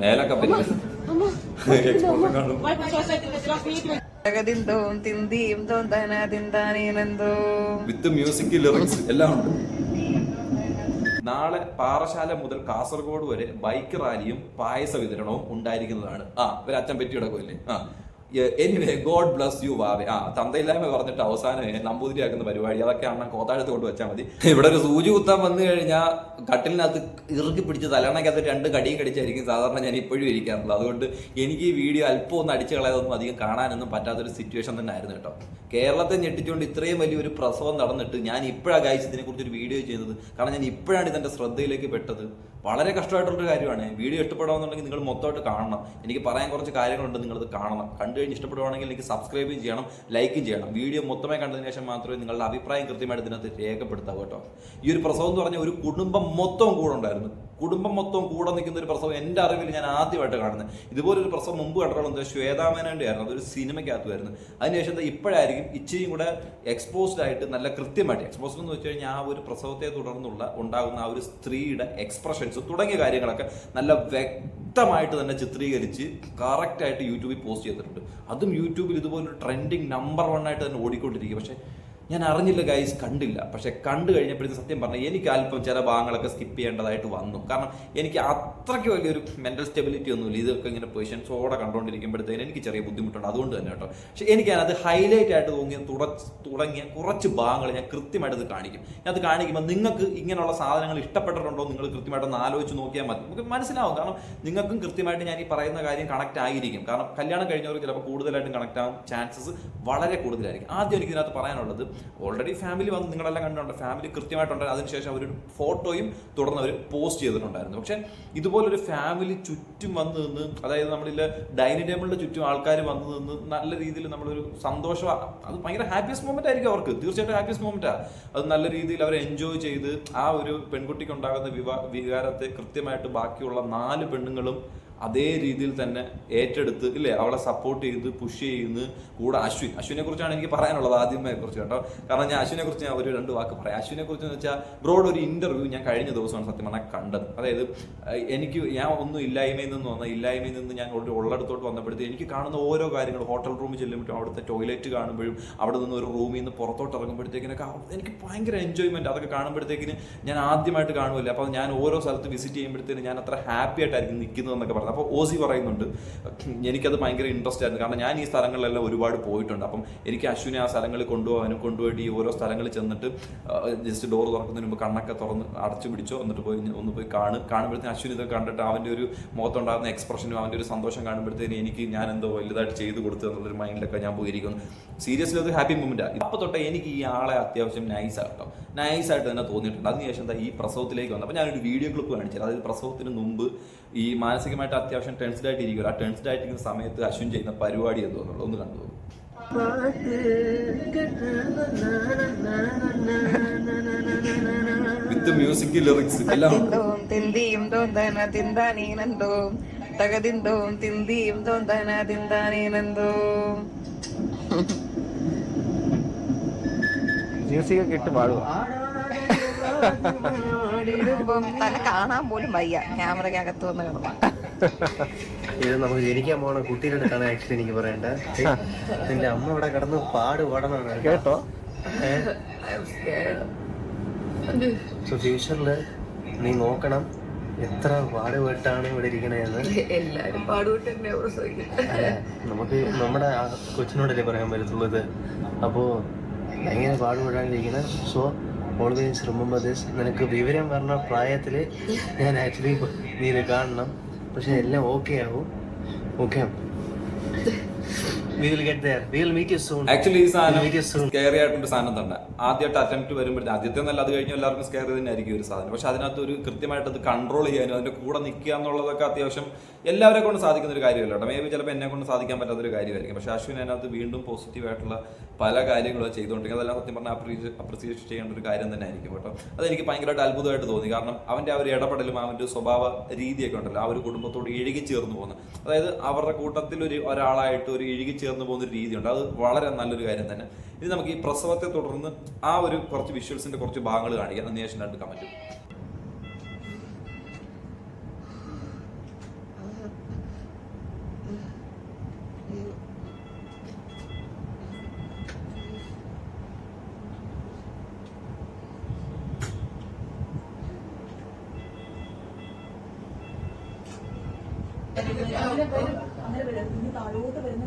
മേലൊക്കെ തിന്താനീനന്തോ. വിത്ത് music lyrics എല്ലാം ഉണ്ട്. നാളെ പാറശാല മുതൽ കാസർഗോഡ് വരെ ബൈക്ക് റാലിയും പായസ വിതരണവും ഉണ്ടായിരിക്കുന്നതാണ്. ആ ഒരു അച്ഛൻ പറ്റി കിടക്കുമല്ലേ ആ. എനിവേ ഗോഡ് ബ്ലസ് യു വാവെ. ആ തന്തയില്ലായ്മ പറഞ്ഞിട്ട് അവസാനം നമ്പൂതിരിയാക്കുന്ന പരിപാടി. അതൊക്കെ അണ്ണൻ കോത്താഴത്ത് കൊണ്ട് വെച്ചാൽ മതി. ഇവിടെ ഒരു സൂചി കുത്താൻ വന്നു കഴിഞ്ഞാൽ കട്ടിലിനകത്ത് ഇറുക്കി പിടിച്ച് തലണക്കകത്ത് രണ്ട് കടി കടിച്ചായിരിക്കും സാധാരണ ഞാൻ ഇപ്പോഴും ഇരിക്കാറുള്ളത്. അതുകൊണ്ട് എനിക്ക് ഈ വീഡിയോ അല്പം ഒന്ന് അടിച്ചു കളയാതൊന്നും അധികം കാണാനൊന്നും പറ്റാത്തൊരു സിറ്റുവേഷൻ തന്നെ ആയിരുന്നു കേട്ടോ. കേരളത്തെ ഞെട്ടിച്ചുകൊണ്ട് ഇത്രയും വലിയൊരു പ്രസവം നടന്നിട്ട് ഞാൻ ഇപ്പോഴാണ് ഗായിച്ചതിനെ ഇതിനെ കുറിച്ചൊരു വീഡിയോ ചെയ്യുന്നത് കാരണം ഞാൻ ഇപ്പോഴാണ് ഇതെന്റെ ശ്രദ്ധയിലേക്ക് പെട്ടത്. വളരെ കഷ്ടമായിട്ടുള്ളൊരു കാര്യമാണ്. വീഡിയോ ഇഷ്ടപ്പെടാമെന്നുണ്ടെങ്കിൽ നിങ്ങൾ മൊത്തമായിട്ട് കാണണം. എനിക്ക് പറയാൻ കുറച്ച് കാര്യങ്ങളുണ്ട് നിങ്ങളത് കാണണം. കണ്ടു കഴിഞ്ഞ് ഇഷ്ടപ്പെടുവാണെങ്കിൽ എനിക്ക് സബ്സ്ക്രൈബും ചെയ്യണം ലൈക്കും ചെയ്യണം. വീഡിയോ മൊത്തമായി കണ്ടതിന് ശേഷം മാത്രമേ നിങ്ങളുടെ അഭിപ്രായം കൃത്യമായിട്ട് ഇതിനകത്ത് രേഖപ്പെടുത്താവൂ കേട്ടോ. ഈ ഒരു പ്രസവം എന്ന് പറഞ്ഞാൽ ഒരു കുടുംബം മൊത്തം കൂടെ ഉണ്ടായിരുന്നു. കുടുംബം മൊത്തം കൂടെ നിൽക്കുന്ന ഒരു പ്രസവം എന്റെ അറിവിൽ ഞാൻ ആദ്യമായിട്ട് കാണുന്നത്. ഇതുപോലൊരു പ്രസവം മുമ്പ് കണ്ടിട്ടുള്ളത് ശ്വേതാമേനന്റെ ആയിരുന്നു അതൊരു സിനിമയ്ക്കകത്തുമായിരുന്നു. അതിനുശേഷം എന്താ ഇപ്പോഴായിരിക്കും ഇച്ചിരിയും കൂടെ എക്സ്പോസ്ഡ് ആയിട്ട് നല്ല കൃത്യമായിട്ട് എക്സ്പോസ്ഡ് എന്ന് വെച്ച് കഴിഞ്ഞാൽ ആ ഒരു പ്രസവത്തെ തുടർന്നുള്ള ഉണ്ടാകുന്ന ആ ഒരു സ്ത്രീയുടെ എക്സ്പ്രഷൻസ് തുടങ്ങിയ കാര്യങ്ങളൊക്കെ നല്ല വ്യക്തമായിട്ട് തന്നെ ചിത്രീകരിച്ച് കറക്റ്റായിട്ട് യൂട്യൂബിൽ പോസ്റ്റ് ചെയ്തിട്ടുണ്ട്. അതും യൂട്യൂബിൽ ഇതുപോലൊരു ട്രെൻഡിങ് നമ്പർ വൺ ആയിട്ട് തന്നെ ഓടിക്കൊണ്ടിരിക്കുക. പക്ഷേ ഞാൻ അറിഞ്ഞില്ല ഗൈസ് കണ്ടില്ല. പക്ഷെ കണ്ടു കഴിഞ്ഞപ്പോഴത്തെ സത്യം പറഞ്ഞാൽ എനിക്ക് അല്പം ചില ഭാഗങ്ങളൊക്കെ സ്കിപ്പ് ചെയ്യേണ്ടതായിട്ട് വന്നു. കാരണം എനിക്ക് അത്രയ്ക്ക് വലിയൊരു മെന്റൽ സ്റ്റെബിലിറ്റി ഒന്നുമില്ല. ഇതൊക്കെ ഇങ്ങനെ പൊസിഷൻസോടെ കണ്ടുകൊണ്ടിരിക്കുമ്പോഴത്തേന് എനിക്ക് ചെറിയ ബുദ്ധിമുട്ടുണ്ട്. അതുകൊണ്ട് തന്നെ കേട്ടോ. പക്ഷെ എനിക്ക് അത് ഹൈലൈറ്റ് ആയിട്ട് തോന്നിയ തുടച്ച് തുടങ്ങിയ കുറച്ച് ഭാഗങ്ങൾ ഞാൻ കൃത്യമായിട്ട് ഇത് കാണിക്കും അത് കാണിക്കുമ്പോൾ നിങ്ങൾക്ക് ഇങ്ങനെയുള്ള സാധനങ്ങൾ ഇഷ്ടപ്പെട്ടിട്ടുണ്ടോ നിങ്ങൾ കൃത്യമായിട്ട് ഒന്ന് ആലോചിച്ച് നോക്കിയാൽ മതി. നമുക്ക് മനസ്സിലാവും. കാരണം നിങ്ങൾക്കും കൃത്യമായിട്ട് ഞാൻ ഈ പറയുന്ന കാര്യം കണക്ട് ആയിരിക്കും. കാരണം കല്യാണം കഴിഞ്ഞവർ ചിലപ്പോൾ കൂടുതലായിട്ടും കണക്ട് ആകും ചാൻസസ് വളരെ കൂടുതലായിരിക്കും. ആദ്യം എനിക്ക് ഇതിനകത്ത് പറയാനുള്ളത് ഓൾറെഡി ഫാമിലി വന്ന് നിങ്ങളെല്ലാം കണ്ടിട്ടുണ്ട്. ഫാമിലി കൃത്യമായിട്ടുണ്ട് അതിനുശേഷം അവർ ഫോട്ടോയും തുടർന്ന് അവർ പോസ്റ്റ് ചെയ്തിട്ടുണ്ടായിരുന്നു. പക്ഷേ ഇതുപോലൊരു ഫാമിലി ചുറ്റും വന്ന് നിന്ന് അതായത് നമ്മളിൽ ഡൈനിങ് ടേബിളിന്റെ ചുറ്റും ആൾക്കാർ വന്ന് നിന്ന് നല്ല രീതിയിൽ നമ്മളൊരു സന്തോഷം അത് ഭയങ്കര ഹാപ്പിയസ്റ്റ് മൊമെന്റ് ആയിരിക്കും അവർക്ക്. തീർച്ചയായിട്ടും ഹാപ്പിയസ്റ്റ് മൊമെന്റാണ് അത് നല്ല രീതിയിൽ അവർ എൻജോയ് ചെയ്ത് ആ ഒരു പെൺകുട്ടിക്ക് ഉണ്ടാകുന്ന വിവാ വികാരത്തെ കൃത്യമായിട്ട് ബാക്കിയുള്ള നാല് പെണ്ണുങ്ങളും അതേ രീതിയിൽ തന്നെ ഏറ്റെടുത്ത് ഇല്ലേ? അവളെ സപ്പോർട്ട് ചെയ്ത് പുഷ് ചെയ്യുന്നു കൂടെ അശ്വിൻ. അശ്വിനെ കുറിച്ചാണ് എനിക്ക് പറയാനുള്ളത് ആദ്യമേ കുറിച്ച് കേട്ടോ. കാരണം ഞാൻ അശ്വിനെ കുറിച്ച് ഞാൻ ഒരു രണ്ട് വാക്ക് പറയാം. അശ്വിനെ കുറിച്ച് എന്ന് വെച്ചാൽ ബ്രോഡ് ഒരു ഇന്റർവ്യൂ ഞാൻ കഴിഞ്ഞ ദിവസമാണ് സത്യം പറഞ്ഞാൽ കണ്ടത്. അതായത് എനിക്ക് ഞാൻ ഒന്നും ഇല്ലായ്മയിൽ നിന്ന് വന്ന ഇല്ലായ്മയിൽ നിന്ന് ഞാൻ ഒരു ഉള്ളിടത്തോട്ട് വന്നപ്പോഴത്തേക്ക് എനിക്ക് കാണുന്ന ഓരോ കാര്യങ്ങളും ഹോട്ടൽ റൂമിൽ ചെല്ലുമ്പോഴും അവിടുത്തെ ടോയ്ലറ്റ് കാണുമ്പോഴും അവിടെ നിന്ന് ഒരു റൂമിൽ നിന്ന് പുറത്തോട്ട് ഇറങ്ങുമ്പോഴത്തേക്കിനൊക്കെ എനിക്ക് ഭയങ്കര എൻജോയ്മെന്റ് അതൊക്കെ കാണുമ്പോഴത്തേക്കിന് ഞാൻ ആദ്യമായിട്ട് കാണുമല്ലേ അപ്പോൾ ഞാൻ ഓരോ സ്ഥലത്ത് വിസിറ്റ് ചെയ്യുമ്പോഴത്തേക്കും ഞാൻ അത്ര ഹാപ്പി ആയിട്ടായിരിക്കും നിൽക്കുന്നതെന്നൊക്കെ പറഞ്ഞു അപ്പോൾ ഓസി പറയുന്നുണ്ട് എനിക്കത് ഭയങ്കര ഇൻട്രസ്റ്റ് ആയിരുന്നു. കാരണം ഞാൻ ഈ സ്ഥലങ്ങളിലെല്ലാം ഒരുപാട് പോയിട്ടുണ്ട്. അപ്പം എനിക്ക് അശ്വിനെ ആ സ്ഥലങ്ങളിൽ കൊണ്ടുപോകാനും കൊണ്ടുപോയിട്ട് ഈ ഓരോ സ്ഥലങ്ങളിൽ ചെന്നിട്ട് ജസ്റ്റ് ഡോർ തുറക്കുന്നതിന് മുമ്പ് കണ്ണൊക്കെ തുറന്ന് അടച്ചു പിടിച്ചോ എന്നിട്ട് പോയി ഒന്ന് പോയി കാണും. കാണുമ്പോഴത്തേന് അശ്വിൻ ഇതൊക്കെ കണ്ടിട്ട് അവന്റെ ഒരു മുഖത്തുണ്ടാകുന്ന എക്സ്പ്രഷനും അവന്റെ ഒരു സന്തോഷം കാണുമ്പോഴത്തേന് എനിക്ക് ഞാൻ എന്തോ വലുതായിട്ട് ചെയ്തു കൊടുത്തു എന്നുള്ളൊരു മൈൻഡിലൊക്കെ ഞാൻ പോയിരിക്കുന്നു. സീരിയസ്ലി അത് ഹാപ്പി മൂമെന്റാണ് അപ്പോൾ തൊട്ടേ എനിക്ക് ഈ ആളെ അത്യാവശ്യം നൈസാട്ടോ നൈസായിട്ട് തന്നെ തോന്നിയിട്ടുണ്ട്. അതിനുശേഷം എന്താ ഈ പ്രസവത്തിലേക്ക് വന്നു. അപ്പോൾ ഞാനൊരു വീഡിയോ ക്ലിപ്പ് കാണിച്ചത് അതായത് പ്രസവത്തിന് മുമ്പ് ഈ മാനസികമായിട്ട് അത്യാവശ്യം ടെൻസ്ഡ് ആയിട്ട് ഇരിക്കും ആ ടെൻസ്ഡ് ആയിട്ടിരിക്കുന്ന സമയത്ത് അശ്വിൻ ചെയ്യുന്ന പരിപാടി എന്തോന്നുള്ളത് ഒന്ന് കണ്ടു നോക്കൂ. വിത്ത് മ്യൂസിക് ലിറിക്സ് എല്ലാം. തിന്തിയും തിന്താനീനന്തോ. തകതിന്തോം തിന്തിയും തിന്താനീനന്തോ. മ്യൂസിക് ഒക്കെ ഇട്ട് പാടുക കാണാൻ പോലും വയ്യ. ക്യാമറയ്ക്കകത്ത് വന്ന് കിടന്ന. ഇത് നമുക്ക് ജനിക്കാൻ പോണ കുട്ടീന്റെ അടുത്താണ് ആക്ച്വലി എനിക്ക് പറയേണ്ട നിന്റെ അമ്മ ഇവിടെ കിടന്ന് പാട് പാടണം കേട്ടോ. സോ ഫ്യൂച്ചറിൽ നീ നോക്കണം എത്ര പാടുപെട്ടാണ് ഇവിടെ ഇരിക്കണേന്ന് എല്ലാരും പാടുപെട്ട് തന്നെ അല്ല നമുക്ക് നമ്മുടെ ആ കൊച്ചിനോടല്ലേ പറയാൻ പറ്റത്തുള്ളൂ ഇത് അപ്പോൾ എങ്ങനെ പാടുപെടാണ്ടിരിക്കുന്നത് സോ ഓൾവേസ് റിമെമ്പർ ദിസ് നിനക്ക് വിവരം പറഞ്ഞ പ്രായത്തിൽ ഞാൻ ആക്ച്വലി നീ കാണണം. പക്ഷെ എല്ലാം ഓക്കെ ആവും. Okay we will get there. We will meet you soon. Actually ഈ സാധനം. സ്കെയറി ആയിട്ടൊരു സാധനം തന്നെ ആദ്യമായിട്ട് അറ്റംപ്റ്റ് വരുമ്പോഴത്തേക്കും ആദ്യത്തെ നല്ല അത് കഴിഞ്ഞ് എല്ലാവർക്കും സ്കെയർ തന്നെ ആയിരിക്കും ഒരു സാധനം. പക്ഷെ അതിനകത്ത് ഒരു കൃത്യമായിട്ട് അത് കൺട്രോൾ ചെയ്യാനും അതിന്റെ കൂടെ നിൽക്കുക എന്നുള്ളതൊക്കെ അത്യാവശ്യം എല്ലാവരെ കൊണ്ട് സാധിക്കുന്ന ഒരു കാര്യമല്ല കേട്ടോ. മേ ബി ചിലപ്പോൾ എന്നെ കൊണ്ട് സാധിക്കാൻ പറ്റാത്ത ഒരു കാര്യമായിരിക്കും. പക്ഷെ അശ്വിൻ അതിനകത്ത് വീണ്ടും പോസിറ്റീവായിട്ടുള്ള പല കാര്യങ്ങളും ചെയ്തുകൊണ്ടെങ്കിൽ അതെല്ലാം സത്യം പറഞ്ഞാൽ അപ്രീഷിയേറ്റ് അപ്രിസിയേറ്റ് ചെയ്യേണ്ട ഒരു കാര്യം തന്നെ ആയിരിക്കും കേട്ടോ. അതെനിക്ക് ഭയങ്കരമായിട്ട് അത്ഭുതമായിട്ട് തോന്നി. കാരണം അവന്റെ ആ ഒരു ഇടപെടലും അവന്റെ ഒരു സ്വഭാവ രീതിയൊക്കെ ഉണ്ടല്ലോ ആ ഒരു കുടുംബത്തോട് ഇഴുകി ചേർന്ന് പോകുന്നത് അതായത് അവരുടെ കൂട്ടത്തിൽ ഒരു ഒരാളായിട്ട് ഒരു ഇഴുകി ചേർന്ന് പോകുന്ന ഒരു രീതിയുണ്ട്. അത് വളരെ നല്ലൊരു കാര്യം തന്നെ. ഇനി നമുക്ക് ഈ പ്രസവത്തെ തുടർന്ന് ആ ഒരു കുറച്ച് വിഷ്വൽസിന്റെ കുറച്ച് ഭാഗങ്ങൾ കാണിക്കാം. അന്വേഷണം രണ്ട് കമന്റ് അങ്ങനെ വരും. അങ്ങനെ വരും. പിന്നെ താഴോട്ട് വരുന്ന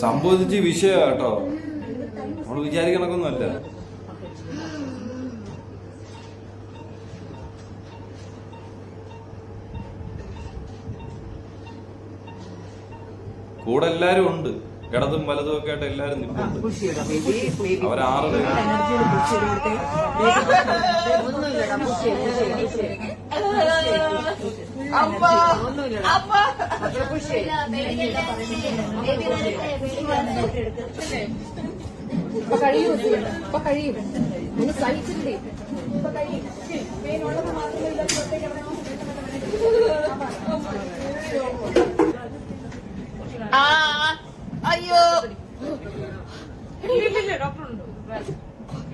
സംബന്ധിച്ച് വിഷയ കേട്ടോ. നമ്മൾ വിചാരിക്കണക്കൊന്നുമല്ല കൂടെ എല്ലാരും ഉണ്ട് ഇടതും വലതും ഒക്കെ ആയിട്ട് എല്ലാരും നിൽപ്പുണ്ട് അവരാറ് കഴിയും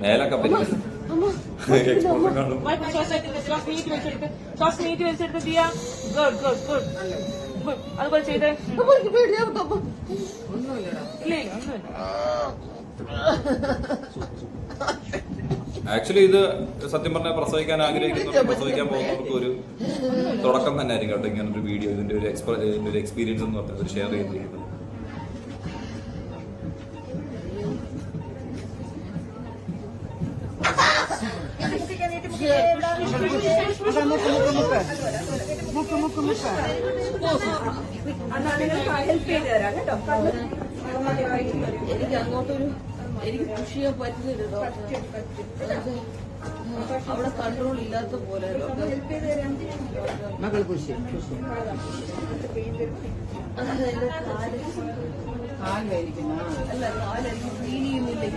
ഗുഡ് അതുപോലെ ചെയ്തേ. ആക്ച്വലി ഇത് സത്യം പറഞ്ഞാൽ പ്രസവിക്കാൻ ആഗ്രഹിക്കുന്നവർക്ക് പ്രസവിക്കാൻ പോകുന്നവർക്ക് ഒരു തുടക്കം തന്നെ ആയിരിക്കും കേട്ടോ ഇങ്ങനെ ഒരു വീഡിയോ ഇതിന്റെ ഒരു എക്സ്പ ഇതിന്റെ ഒരു എക്സ്പീരിയൻസ് എന്ന് പറഞ്ഞാൽ ഷെയർ ചെയ്തിരിക്കുന്നത്. എനിക്ക് അങ്ങോട്ടൊരു എനിക്ക് പുഷ് ചെയ്യാൻ പറ്റുന്നില്ല ഡോക്ടർ അവിടെ കൺട്രോൾ ഇല്ലാത്ത പോലെ മകൾ പുഷ് ചെയ്യുന്നില്ല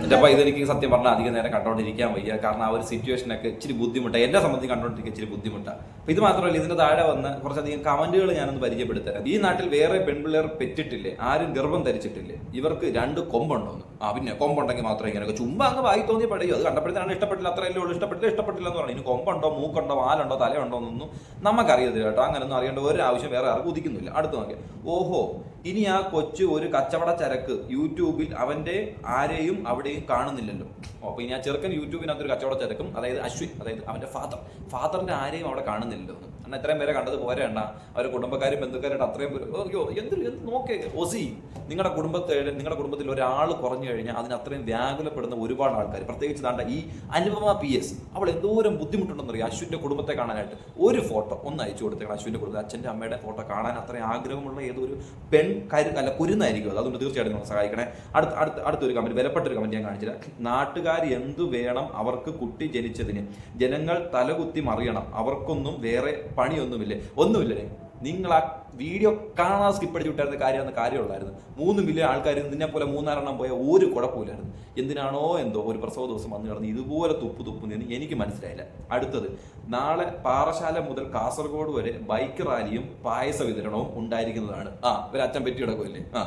എന്റെ അപ്പൊ ഇതെനിക്ക് സത്യം പറഞ്ഞാൽ അധികം നേരം കണ്ടോണ്ടിരിക്കാൻ വയ്യ. കാരണം ആ ഒരു സിറ്റുവേഷനൊക്കെ ഇച്ചിരി ബുദ്ധിമുട്ടാണ് എന്നെ സംബന്ധിച്ച് കണ്ടോണ്ടിരിക്കാൻ ഇച്ചിരി ബുദ്ധിമുട്ടാണ് അപ്പൊ ഇത് മാത്രമല്ല ഇതിന്റെ താഴെ വന്ന് കുറച്ചധികം കമന്റുകൾ ഞാനൊന്ന് പരിചയപ്പെടുത്തരാം. ഈ നാട്ടിൽ വേറെ പെൺപിള്ളേർ പെറ്റിട്ടില്ലേ? ആരും ഗർഭം ധരിച്ചിട്ടില്ലേ? ഇവർക്ക് രണ്ട് കൊമ്പുണ്ടോന്ന്. ആ പിന്നെ കൊമ്പുണ്ടെങ്കിൽ മാത്രമേ ഇങ്ങനെയൊക്കെ ചുമ്മാ അങ്ങ് വായി തോന്നി പടയോ? അത് കണ്ടപ്പോഴത്തേനാണ് ഇഷ്ടപ്പെട്ടില്ല അത്രയല്ലേ ഉള്ളൂ. ഇഷ്ടപ്പെട്ടില്ല ഇഷ്ടപ്പെട്ടില്ല എന്ന് പറഞ്ഞു. ഇനി കൊമ്പുണ്ടോ മൂക്കുണ്ടോ വാലുണ്ടോ തലയുണ്ടോ എന്നൊന്നും നമുക്കറിയത്തില്ല കേട്ടോ. അങ്ങനെയൊന്നും അറിയേണ്ട ഒരു ആവശ്യം വേറെ ആർക്കും ഉദിക്കുന്നില്ല. അടുത്ത് നോക്കിയാൽ ഓഹോ ഇനി ആ കൊച്ചു ഒരു കച്ചവട ചരക്ക് യൂട്യൂബിൽ അവന്റെ ആരെയും അവിടെയും കാണുന്നില്ലല്ലോ. അപ്പോൾ അപ്പൊ ഇനി ആ ചെറുക്കൻ യൂട്യൂബിനകത്ത് ഒരു കച്ചവട ചരക്കും അതായത് അശ്വിൻ അതായത് അവന്റെ ഫാദർ ഫാദറിന്റെ ആരെയും അവിടെ കാണുന്നില്ലല്ലോ. അണ്ണാ ഇത്രയും പേരെ കണ്ടത് പോരേണ്ട അണ്ണ? അവരുടെ കുടുംബക്കാരും ബന്ധുക്കാരായിട്ട് അത്രയും പേര്. അയ്യോ എന്ത് എന്ത് നോക്കേ ഒസി നിങ്ങളുടെ കുടുംബത്തെ നിങ്ങളുടെ കുടുംബത്തിൽ ഒരാൾ കുറഞ്ഞു കഴിഞ്ഞാൽ അതിന് അത്രയും വ്യാകുലപ്പെടുന്ന ഒരുപാട് ആൾക്കാർ പ്രത്യേകിച്ച് താണ്ട ഈ അനുപമ പി എസ് അവൾ എന്തോരം ബുദ്ധിമുട്ടുണ്ടെന്നറിയാം? അശ്വിന്റെ കുടുംബത്തെ കാണാനായിട്ട്. ഒരു ഫോട്ടോ ഒന്ന് അയച്ചു കൊടുത്തേക്കണം അശ്വിന്റെ കുടുംബം അച്ഛന്റെ അമ്മയുടെ ഫോട്ടോ കാണാൻ അത്രയും ആഗ്രഹമുള്ള ഏതൊരു പെൺ കരു അല്ല കുരുന്നായിരിക്കും അത്. അതുകൊണ്ട് തീർച്ചയായിട്ടും നമ്മൾ സഹായിക്കണേ. അടുത്ത അടുത്ത അടുത്തൊരു കമന്റ് വിലപ്പെട്ടൊരു കമന്റ് ഞാൻ കാണിച്ചില്ല നാട്ടുകാർ എന്തു വേണം അവർക്ക് കുട്ടി ജനിച്ചതിന്? ജനങ്ങൾ തലകുത്തി മറിയണം. അവർക്കൊന്നും വേറെ പണിയൊന്നുമില്ലേ? ഒന്നുമില്ലേ? നിങ്ങൾ ആ വീഡിയോ കാണാതെ സ്കിപ്പ് അടിച്ച് വിട്ടായിരുന്ന കാര്യം കാര്യമുള്ളായിരുന്നു മൂന്ന് മില്യൺ ആൾക്കാർ നിന്നെ പോലെ മൂന്നാലെണ്ണം പോയ ഒരു കുഴപ്പമില്ലായിരുന്നു എന്തിനാണോ എന്തോ ഒരു പ്രസവ ദിവസം വന്നു കിടന്ന് ഇതുപോലെ തുപ്പ് തുപ്പുന്നതെന്ന് എനിക്ക് മനസ്സിലായില്ല. അടുത്തത് നാളെ പാറശാല മുതൽ കാസർഗോഡ് വരെ ബൈക്ക് റാലിയും പായസ വിതരണവും ഉണ്ടായിരിക്കുന്നതാണ്. ആ ഒരു അച്ഛൻ പറ്റി കിടക്കുമല്ലേ ആ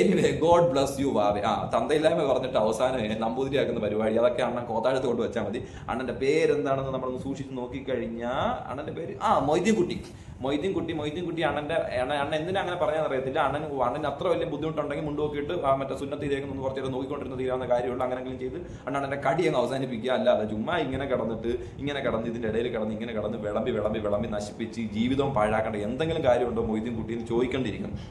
എനിവേ ഗോഡ് ബ്ലസ് യു വാവെ. ആ തന്തയില്ലായ്മ പറഞ്ഞിട്ട് അവസാനം നമ്പൂതിരിയാക്കുന്ന പരിപാടി. അതൊക്കെ അണ്ണൻ കോത്താഴത്ത് കൊണ്ട് വെച്ചാൽ മതി. അണ്ണന്റെ പേരെന്താണെന്ന് നമ്മളൊന്ന് സൂക്ഷിച്ച് നോക്കിക്കഴിഞ്ഞാൽ അണ്ണന്റെ പേര് ആ മൊയ്തീൻകുട്ടി. മൊയ്തീൻകുട്ടി മൊയ്തീൻകുട്ടി മൊയ്തീൻ കുട്ടി അണ്ണന്റെ അണ്ണൻ അണ്ണൻ എന്തിനാ അങ്ങനെ പറയാൻ അറിയത്തില്ല. അണ്ണൻ അണ്ണൻ അത്ര വലിയ ബുദ്ധിമുട്ടുണ്ടെങ്കിൽ മുണ്ട് നോക്കിയിട്ട് ആ മറ്റേ സുന്നത്ത് ഇതേക്ക് ഒന്ന് കുറച്ച് നേരം നോക്കിക്കൊണ്ടിരുന്ന തീരാവുന്ന കാര്യമുള്ളൂ. അങ്ങനെങ്കിലും ചെയ്ത് അണ്ണന്റെ കടി അങ്ങ് അവസാനിപ്പിക്കുക. അല്ലാതെ ചുമ്മാ ഇങ്ങനെ കിടന്നിട്ട് ഇങ്ങനെ കിടന്ന് ഇതിന്റെ ഇടയിൽ കിടന്ന് ഇങ്ങനെ കിടന്ന് വിളമ്പി വിളമ്പി വിളമ്പി നശിപ്പിച്ച് ജീവിതം പാഴാക്കേണ്ട എന്തെങ്കിലും കാര്യമുണ്ടോ മൊയ്തീൻ കുട്ടിയിൽ ചോദിക്കേണ്ടിയിരിക്കും